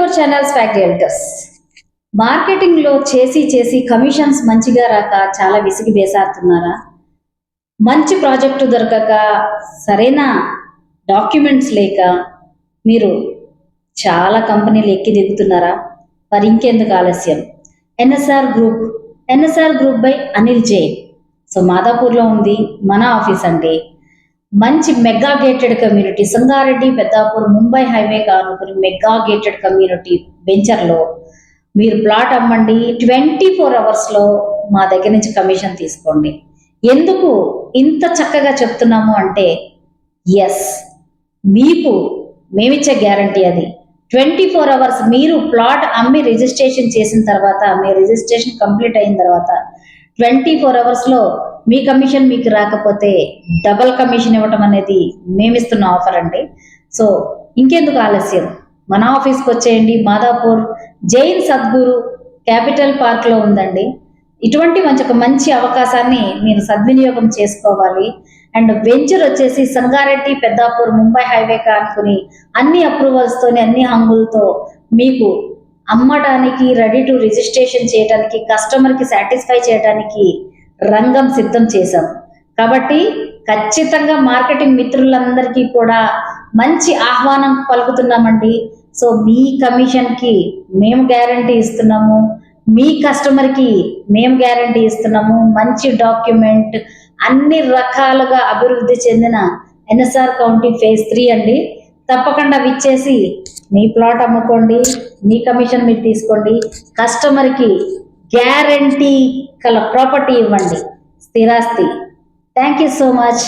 Hour channels fact realtors మార్కెటింగ్లో చేసి చేసి కమిషన్స్ మంచిగా రాక చాలా విసిగి వేసారుతున్నారా? మంచి ప్రాజెక్టు దొరకక సరైన డాక్యుమెంట్స్ లేక మీరు చాలా కంపెనీలు ఎక్కి దిగుతున్నారా? మరి ఇంకెందుకు ఆలస్యం? NSR group NSR group by Anil Jain so మాదాపూర్లో ఉంది మన ఆఫీస్ అండి. మంచి mega gated community Sangareddy Peddapur Mumbai highway కానుకుని mega gated community వెంచర్లో మీరు ప్లాట్ అమ్మండి. ట్వంటీ ఫోర్ అవర్స్లో మా దగ్గర నుంచి కమిషన్ తీసుకోండి. ఎందుకు ఇంత చక్కగా చెప్తున్నాము అంటే ఎస్ మీకు మేమిచ్చే గ్యారంటీ అది. ట్వంటీ ఫోర్ అవర్స్ మీరు ప్లాట్ అమ్మి రిజిస్ట్రేషన్ చేసిన తర్వాత మీ రిజిస్ట్రేషన్ కంప్లీట్ అయిన తర్వాత ట్వంటీ ఫోర్ అవర్స్లో మీ కమిషన్ మీకు రాకపోతే డబల్ కమిషన్ ఇవ్వటం అనేది మేమిస్తున్న ఆఫర్ అండి. సో ఇంకెందుకు ఆలస్యం? మన ఆఫీస్కి వచ్చేయండి. మాదాపూర్ జైన్ సద్గురు క్యాపిటల్ పార్క్లో ఉందండి. ఇటువంటి మంచి ఒక మంచి అవకాశాన్ని మీరు సద్వినియోగం చేసుకోవాలి. అండ్ వెంచర్ వచ్చేసి సంగారెడ్డి పెద్దాపూర్ ముంబై హైవే కానుకుని అన్ని అప్రూవల్స్తోని అన్ని హంగులతో మీకు అమ్మటానికి రెడీ టు రిజిస్ట్రేషన్ చేయడానికి కస్టమర్కి సాటిస్ఫై చేయడానికి రంగం సిద్ధం చేశాం. కాబట్టి ఖచ్చితంగా మార్కెటింగ్ మిత్రులందరికీ కూడా మంచి ఆహ్వానం పలుకుతున్నామండి. సో మీ కమిషన్కి మేము గ్యారంటీ ఇస్తున్నాము. మీ కస్టమర్కి మేము గ్యారంటీ ఇస్తున్నాము. మంచి డాక్యుమెంట్ అన్ని రకాలుగా అభివృద్ధి చెందిన ఎన్ఎస్ఆర్ కౌంటీ ఫేజ్ త్రీ అండి. తప్పకుండా విచ్చేసి మీ ప్లాట్ అమ్ముకోండి. మీ కమిషన్ మీరు తీసుకోండి. కస్టమర్కి గ్యారంటీ కల ప్రాపర్టీ ఇవ్వండి. స్థిరాస్తి. Thank you so much